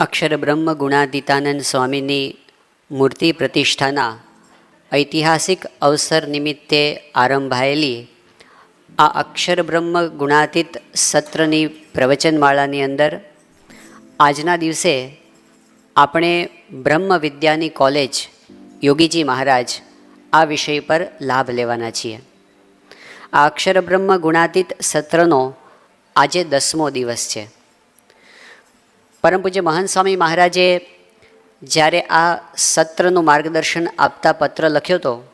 અક્ષર બ્રહ્મ ગુણાતીતાનંદ સ્વામીની મૂર્તિ પ્રતિષ્ઠાના ઐતિહાસિક અવસર નિમિત્તે આરંભાયેલી આ અક્ષર બ્રહ્મ ગુણાતીત સત્રની પ્રવચનમાળાની અંદર આજના દિવસે આપણે બ્રહ્મ વિદ્યાની કોલેજ યોગીજી મહારાજ આ વિષય પર લાભ લેવાના છીએ. આ અક્ષર બ્રહ્મ ગુણાતીત સત્રનો આજે દસમો દિવસ છે. પરમ પૂજ્ય મહાન સ્વામી મહારાજે જ્યારે આ સત્રનું માર્ગદર્શન આપતા પત્ર લખ્યો હતો,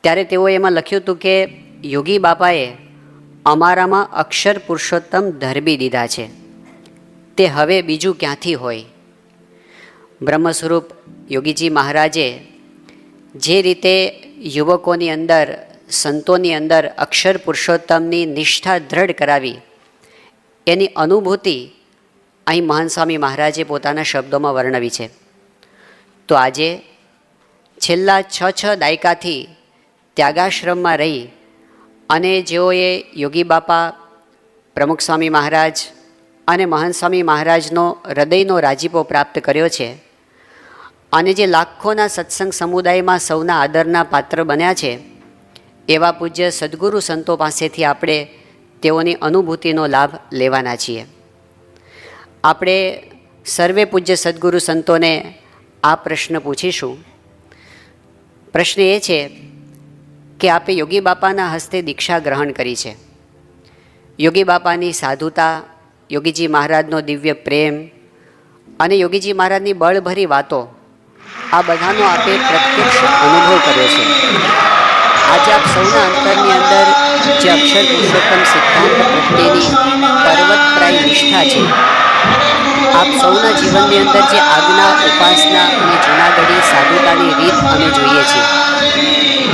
ત્યારે તેઓએ એમાં લખ્યું હતું કે, યોગી બાપાએ અમારામાં અક્ષર પુરુષોત્તમ ધરબી દીધા છે. તે હવે બીજું ક્યાંથી હોય? બ્રહ્મ સ્વરૂપ યોગીજી મહારાજે જે રીતે યુવકોની અંદર, સંતોની અંદર અક્ષર પુરુષોત્તમની નિષ્ઠા દ્રઢ કરાવી, એની અનુભૂતિ અહીં મહાન સ્વામી મહારાજે પોતાના શબ્દોમાં વર્ણવી છે. તો આજે છેલ્લા છ છ દાયકાથી ત્યાગાશ્રમમાં રહી અને જેઓએ યોગી બાપા, પ્રમુખ સ્વામી મહારાજ અને મહાન સ્વામી મહારાજનો હૃદયનો રાજીપો પ્રાપ્ત કર્યો છે અને જે લાખોના સત્સંગ સમુદાયમાં સૌના આદરના પાત્ર બન્યા છે, એવા પૂજ્ય સદગુરુ સંતો પાસેથી આપણે તેઓની અનુભૂતિનો લાભ લેવાના છીએ. આપણે સર્વે પૂજ્ય સદગુરુ સંતોને આ પ્રશ્ન પૂછીશું. પ્રશ્ન એ છે કે આપે યોગી બાપાના હસ્તે દીક્ષા ગ્રહણ કરી છે. યોગી બાપાની સાધુતા, યોગીજી મહારાજનો દિવ્ય પ્રેમ અને યોગીજી મહારાજની બળભરી વાતો આ બધાનો આપે પ્રત્યક્ષ અનુભવ કર્યો છે. આજે આપ સૌના અંતરની અંદર જે અક્ષર પુરુષોત્તમ સિદ્ધાંત પ્રત્યેની પર્વતપ્રાય નિષ્ઠા છે. આપ સૌના જીવનની અંદર જે આજ્ઞા, ઉપાસના અને જૂનાગઢી સાધુતાની રીત અમે જોઈએ છીએ.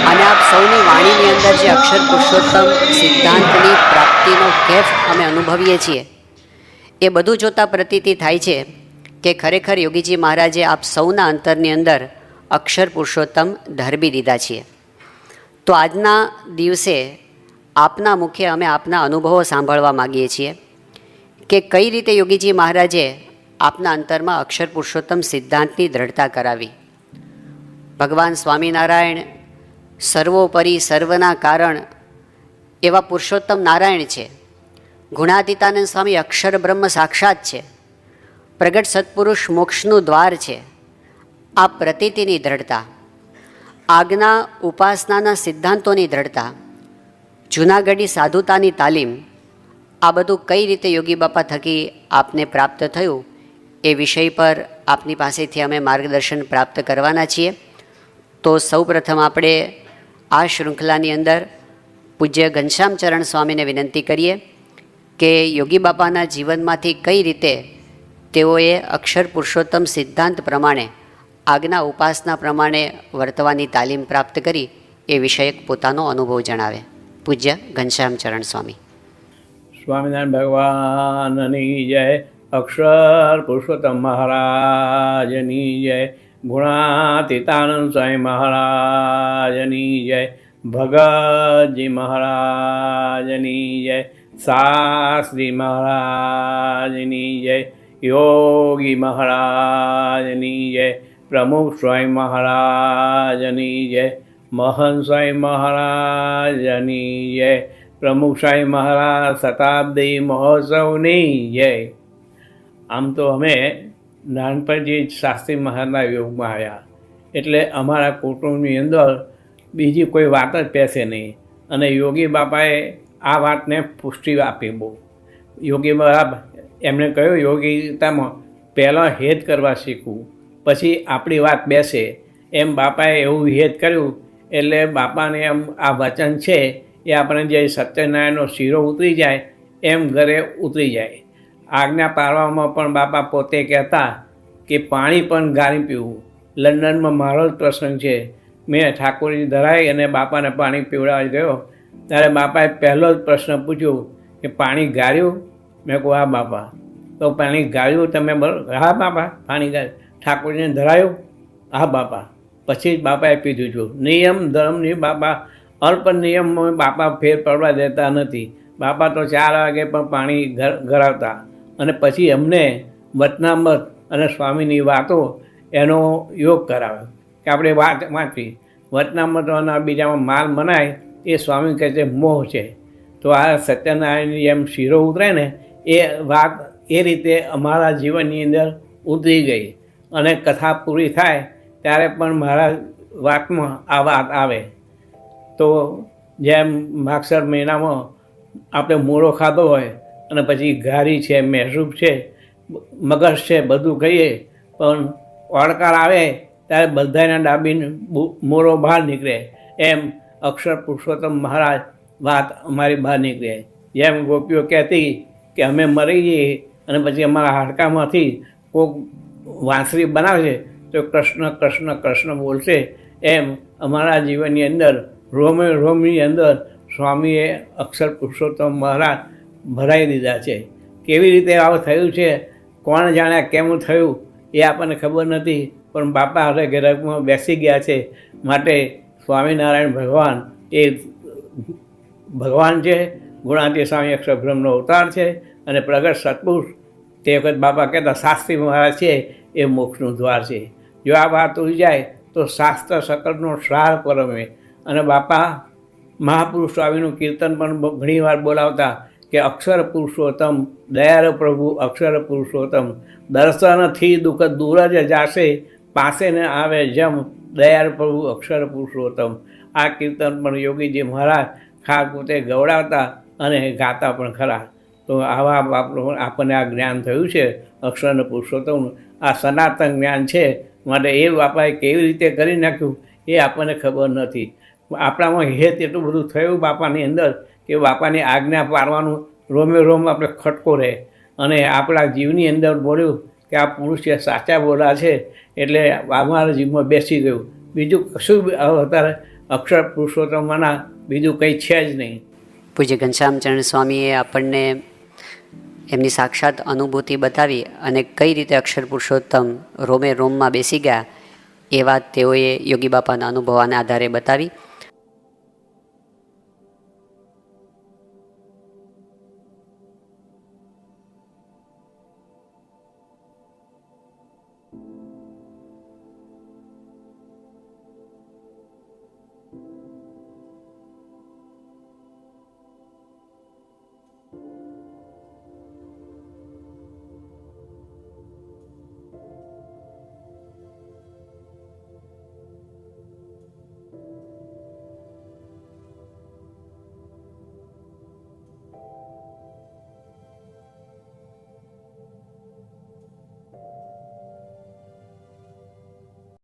અને આપ સૌની વાણીની અંદર જે અક્ષર પુરુષોત્તમ સિદ્ધાંતની પ્રાપ્તિનો કેફ અમે અનુભવીએ છીએ. એ બધું જોતાં પ્રતીતિ થાય છે કે ખરેખર યોગીજી મહારાજે આપ સૌના અંતરની અંદર અક્ષર પુરુષોત્તમ ધરબી દીધા છીએ. તો આજના દિવસે આપના મુખે અમે આપના અનુભવો સાંભળવા માગીએ છીએ કે કઈ રીતે યોગીજી મહારાજે આપના અંતરમાં અક્ષર પુરુષોત્તમ સિદ્ધાંતની દ્રઢતા કરાવી? ભગવાન સ્વામિનારાયણ સર્વોપરી સર્વના કારણ એવા પુરુષોત્તમ નારાયણ છે. ગુણાતીતાનંદ સ્વામી અક્ષર બ્રહ્મ સાક્ષાત છે. પ્રગટ સત્પુરુષ મોક્ષનું દ્વાર છે. આ પ્રતીતિની દ્રઢતા, આજ્ઞા, ઉપાસનાના સિદ્ધાંતોની દ્રઢતા જૂનાગઢી સાધુતાની તાલીમ આ બધું કઈ રીતે યોગી બાપા થકી આપને પ્રાપ્ત થયું એ વિષય પર આપની પાસેથી અમે માર્ગદર્શન પ્રાપ્ત કરવાના છીએ. તો સૌપ્રથમ આપણે આ શૃંખલાની અંદર પૂજ્ય ઘનશ્યામ ચરણ સ્વામીને વિનંતી કરીએ કે યોગી બાપાના જીવનમાંથી કઈ રીતે તેઓએ અક્ષર પુરુષોત્તમ સિદ્ધાંત પ્રમાણે, આજ્ઞા ઉપાસના પ્રમાણે વર્તવાની તાલીમ પ્રાપ્ત કરી એ વિષયક પોતાનો અનુભવ જણાવે. પૂજ્ય ઘનશ્યામ ચરણ સ્વામી. સ્વામિનારાયણ ભગવાનની જય, અક્ષર પુરુષોત્તમ મહારાજની જય, ગુણાતીતાનંદ સ્વામી મહારાજની જય, ભગતજી મહારાજની જય, શાસ્ત્રી મહારાજની જય, યોગી મહારાજની જય, પ્રમુખ સ્વામી મહારાજની જય મહંત સ્વાઈ મહારાજની જય, પ્રમુખ સ્વાઈ મહારાજ શતાબ્દી મહોત્સવની જય. આમ તો અમે નાનપણથી જ શાસ્ત્રી મહારાજના યોગમાં આવ્યા. એટલે અમારા કુટુંબની અંદર બીજી કોઈ વાત જ પેસે નહીં. અને યોગી બાપાએ આ વાતને પુષ્ટિ આપી બહુ. યોગી બાપ એમણે કહ્યું યોગીતામાં પહેલાં હેત કરવા શીખવું. પછી આપણી વાત બેસે. એમ બાપાએ એવું હેત કર્યું એટલે બાપાને એમ આ વચન છે એ આપણે જે સત્યનારાયણનો શીરો ઉતરી જાય, એમ ઘરે ઉતરી જાય. આજ્ઞા પાડવામાં પણ બાપા પોતે કહેતા કે પાણી પણ ગાળી પીવું. લંડનમાં મારો જ પ્રસંગ છે. મેં ઠાકોરજી ધરાઈ અને બાપાને પાણી પીવડાવી ગયો. ત્યારે બાપાએ પહેલો જ પ્રશ્ન પૂછ્યો કે પાણી ગાળ્યું? મેં કહું હા બાપા. તો પાણી ગાળ્યું તમે બરો હા બાપા, પાણી ગાળ્યું. ઠાકોરજીને ધરાયું? હા બાપા. પછી જ બાપાએ પીધું છું. નિયમ, ધર્મની બાપા, અલ્પ નિયમમાં બાપા ફેર પડવા દેતા નથી. બાપા તો ચાર વાગે પણ પાણી ગરાવતા અને પછી અમને વતનામત અને સ્વામીની વાતો એનો યોગ કરાવે કે આપણે વાત વાંચવી. વતનામતોના બીજામાં માલ મનાય, એ સ્વામી કહે છે, મોહ છે. તો આ સત્યનારાયણની જેમ શીરો ઉતરે ને, એ વાત એ રીતે અમારા જીવનની અંદર ઉતરી ગઈ. અને કથા પૂરી થાય ત્યારે પણ મારા વાતમાં આ વાત આવે. તો જેમ માગસર મહિનામાં આપણે મૂળો ખાધો હોય અને પછી ઘારી છે, મહેસૂબ છે, મગજ છે, બધું કહીએ પણ ઓળકાર આવે ત્યારે બધાને ડાબીને મોરો બહાર નીકળે. એમ અક્ષર પુરુષોત્તમ મહારાજ વાત અમારી બહાર નીકળે. જેમ ગોપીઓ કહેતી કે અમે મરી જઈએ અને પછી અમારા હાડકામાંથી કોઈક વાંસળી બનાવશે તો કૃષ્ણ કૃષ્ણ કૃષ્ણ બોલશે એમ અમારા જીવનની અંદર, રોમે, રોમની અંદર સ્વામીએ અક્ષર પુરુષોત્તમ મહારાજ ભરાઈ દીધા છે. કેવી રીતે આવું થયું છે? કોણ જાણે કેમ થયું? એ આપણને ખબર નથી, પણ બાપા હવે ઘરમાં બેસી ગયા છે. માટે સ્વામિનારાયણ ભગવાન એ ભગવાન છે, ગુણાતી સ્વામી અક્ષર અવતાર છે અને પ્રગટ સત્પુરુષ. તે વખત બાપા કહેતા, શાસ્ત્રી મહારાજ છે, એ મોક્ષનું દ્વાર છે. જો આ વાત હોઈ જાય, તો શાસ્ત્ર સકળનો સાર પરમે. અને બાપા, મહાપુરુષ સ્વામીનું કીર્તન પણ ઘણીવાર બોલાવતા કે અક્ષર પુરુષોત્તમ દયાર પ્રભુ અક્ષર પુરુષોત્તમ. દર્શનથી દુઃખ દૂર જ જાશે પાસે ને આવે જમ દયાર પ્રભુ અક્ષર પુરુષોત્તમ. આ કીર્તન પણ યોગીજી મહારાજ ખાસ પોતે ગવડાવતા અને ગાતા પણ ખરા. તો આવા આપણને આ જ્ઞાન થયું છે, અક્ષર પુરુષોત્તમનું પુરુષોત્તમ. આ સનાતન જ્ઞાન છે માટે એ બાપાએ કેવી રીતે કરી નાખ્યું એ આપણને ખબર નથી. આપણામાં હેત એટલું બધું થયું બાપાની અંદર કે બાપાની આજ્ઞા પાડવાનું રોમે રોમ આપણે ખટકો રહે. અને આપણા જીવની અંદર બોલ્યું કે આ પુરુષ છે સાચા બોલા છે એટલે અમારા જીવમાં બેસી ગયું. બીજું કશું અત્યારે અક્ષર પુરુષોત્તમના બીજું કંઈ છે જ નહીં. પૂજ્ય ઘનશ્યામચરણ સ્વામીએ આપણને એમની સાક્ષાત અનુભૂતિ બતાવી અને કઈ રીતે અક્ષર પુરુષોત્તમ રોમે રોમમાં બેસી ગયા એ વાત તેઓએ યોગી બાપાના અનુભવાના આધારે બતાવી.